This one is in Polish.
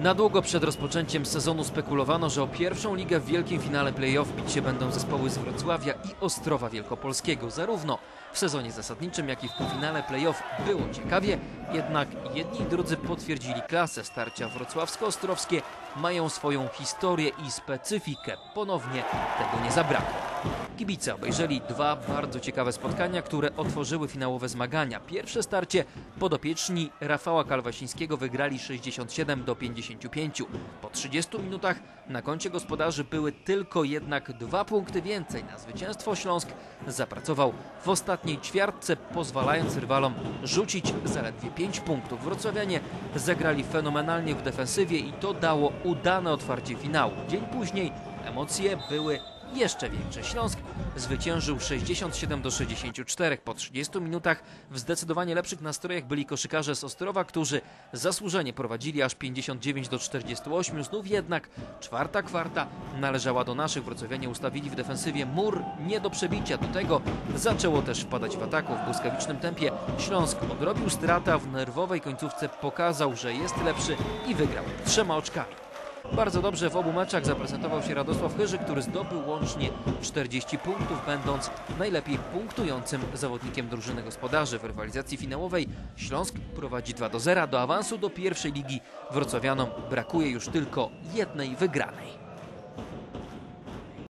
Na długo przed rozpoczęciem sezonu spekulowano, że o pierwszą ligę w wielkim finale play-off bić się będą zespoły z Wrocławia i Ostrowa Wielkopolskiego. Zarówno w sezonie zasadniczym, jak i w półfinale play-off było ciekawie, jednak jedni i drudzy potwierdzili klasę. Starcia wrocławsko-ostrowskie mają swoją historię i specyfikę. Ponownie tego nie zabrakło. Kibice obejrzeli dwa bardzo ciekawe spotkania, które otworzyły finałowe zmagania. Pierwsze starcie podopieczni Rafała Kalwasińskiego wygrali 67 do 55. Po 30 minutach na koncie gospodarzy były tylko jednak dwa punkty więcej. Na zwycięstwo Śląsk zapracował w ostatniej ćwiartce, pozwalając rywalom rzucić zaledwie 5 punktów. Wrocławianie zagrali fenomenalnie w defensywie i to dało udane otwarcie finału. Dzień później emocje były jeszcze większe. Śląsk zwyciężył 67 do 64. Po 30 minutach w zdecydowanie lepszych nastrojach byli koszykarze z Ostrowa, którzy zasłużenie prowadzili aż 59 do 48. Znów jednak czwarta kwarta należała do naszych. Wrocławianie ustawili w defensywie mur nie do przebicia. Do tego zaczęło też wpadać w ataku w błyskawicznym tempie. Śląsk odrobił strata w nerwowej końcówce, pokazał, że jest lepszy i wygrał trzema oczkami. Bardzo dobrze w obu meczach zaprezentował się Radosław Chyży, który zdobył łącznie 40 punktów, będąc najlepiej punktującym zawodnikiem drużyny gospodarzy. W rywalizacji finałowej Śląsk prowadzi 2 do 0. Do awansu do pierwszej ligi wrocławianom brakuje już tylko jednej wygranej.